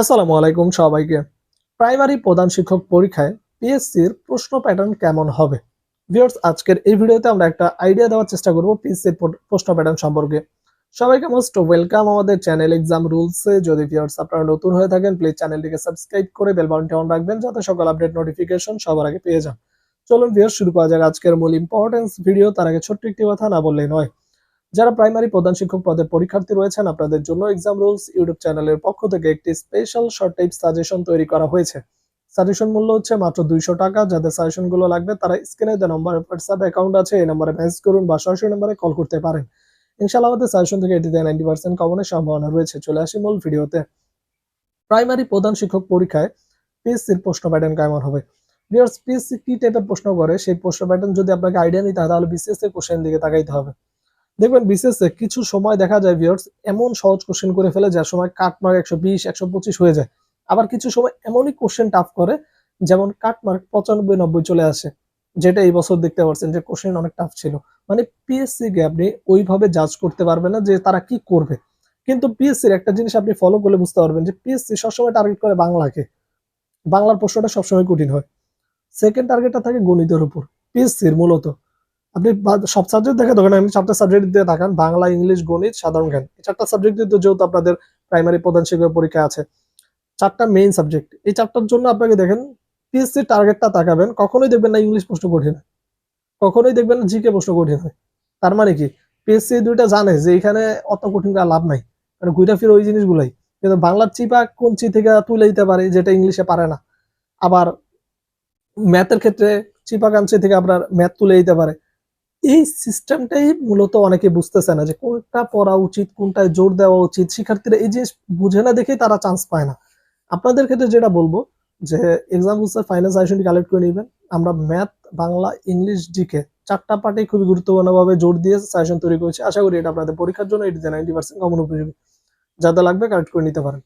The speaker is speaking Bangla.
আসসালামু আলাইকুম সবাইকে। প্রাইমারি প্রধান শিক্ষক পরীক্ষায় পিএসসির প্রশ্ন প্যাটার্ন কেমন হবে? ভিউয়ার্স আজকের এই ভিডিওতে আমরা একটা আইডিয়া দেওয়ার চেষ্টা করব পিএসসির প্রশ্ন প্যাটার্ন সম্পর্কে। সবাইকে মোস্ট ওয়েলকাম আমাদের চ্যানেল এক্সাম রুলসে যদি ভিউয়ার্স আপনারা নতুন হয়ে থাকেন প্লিজ চ্যানেলটিকে সাবস্ক্রাইব করে বেল বাটনটি অন রাখবেন যাতে সকল আপডেট নোটিফিকেশন সবার আগে পেয়ে যান। চলুন ভিউয়ার্স শুরু করা যাক আজকের মূল ইম্পর্টেন্স ভিডিও তার আগে ছোট্ট একটি কথা না বললেই নয়। যারা প্রাইমারি প্রধান শিক্ষক পদের পরীক্ষার্থী রয়েছেন, আপনাদের জন্য এক্সাম রুলস ইউটিউব চ্যানেলের পক্ষ থেকে একটি স্পেশাল শর্ট টাইপ সাজেশন তৈরি করা হয়েছে। সাজেশন মূল্য হচ্ছে মাত্র দুইশো টাকা। যাদের সাজেশনগুলো লাগবে, তারা স্ক্রিনে যে নম্বরে হোয়াটসঅ্যাপ অ্যাকাউন্ট আছে, এই নম্বরে মেসেজ করুন বা সরাসরি নম্বরে কল করতে পারেন। ইনশাআল্লাহ আমাদের সাজেশন থেকে এটিতে নাইনটি পার্সেন্ট কমনের সম্ভাবনা রয়েছে। চলে আসি মূল ভিডিওতে। প্রাইমারি প্রধান শিক্ষক পরীক্ষায় পিএসসির প্রশ্ন প্যাটার্ন কেমন হবে? পিএসসি কি টাইপের প্রশ্ন করে? সেই প্রশ্ন প্যাটার্ন যদি আপনাকে আইডিয়া নিতে হয় তাহলে বিসিএস এর কোশ্চেন দিকে তাকাইতে হবে। দেখবেন বিসিএস কিছু সময় দেখা যায় ভিউয়ার্স এমন সহজ কোশ্চেন করে ফেলে যার সময় কাটমার্ক একশো বিশ, একশো পঁচিশ হয়ে যায়। আবার কিছু সময় এমনই কোশ্চেন টাফ করে যেমন কাটমার্ক পঁচানব্বই, নব্বই চলে আসে, যেটা এই বছর দেখতে পাচ্ছেন যে কোশ্চেন অনেক টাফ ছিল। মানে পিএসসি কে আপনি ওইভাবে জাজ করতে পারবেন না যে তারা কি করবে। কিন্তু পিএসসির একটা জিনিস আপনি ফলো করলে বুঝতে পারবেন যে পিএসসি সবসময় টার্গেট করে বাংলাকে। বাংলার প্রশ্নটা সবসময় কঠিন হয়। সেকেন্ড টার্গেটটা থাকে গণিতের উপর পিএসসির মূলত। আপনি সব সাবজেক্ট দেখে দেখেন আপনি চারটা সাবজেক্ট দিয়ে তাকান বাংলা, ইংলিশ, গণিত, সাধারণ জ্ঞান। এই চারটা সাবজেক্ট দিয়ে যেহেতু আপনাদের প্রাইমারি প্রধান শিক্ষক পরীক্ষা আছে। চারটা মেইন সাবজেক্ট এই চারটার জন্য আপনাকে দেখেন পিএসসি টার্গেটটা তাকাবেন, কখনোই দেখবেন না ইংলিশ প্রশ্ন কঠিন। কখনোই দেখবেন না জিকে প্রশ্ন কঠিন। হয় তার মানে কি? পিএসসি দুইটা জানে যে এখানে অত কঠিন করা লাভ নাই। মানে ঘুরে ফিরে ওই জিনিসগুলাই। কিন্তু বাংলার চিপা কোন চি থেকে তুলে দিতে পারে, যেটা ইংলিশে পারে না। আবার ম্যাথের ক্ষেত্রে চিপা কাঞ্চি থেকে আপনার ম্যাথ তুলে দিতে পারে। এই সিস্টেমটাই মূলত অনেকে বুঝতেছে না যে কোনটা পড়া উচিত, কোনটায় জোর দেওয়া উচিত। শিক্ষার্থীরা এই জিনিস বুঝে না দেখেই তারা চান্স পায় না। আপনাদের ক্ষেত্রে যেটা বলব যে এক্সাম বুস্টার ফাইনাল সাজেশনটি কালেক্ট করে নেবেন। আমরা ম্যাথ বাংলা ইংলিশ জিকে চারটা পার্টে খুবই গুরুত্বপূর্ণভাবে জোর দিয়ে সাজেশন তৈরি করেছি। আশা করি এটা আপনাদের পরীক্ষার জন্য এটিতে নাইনটি পার্সেন্ট কমন উপযোগী যাতে লাগবে কালেক্ট করে নিতে পারেন।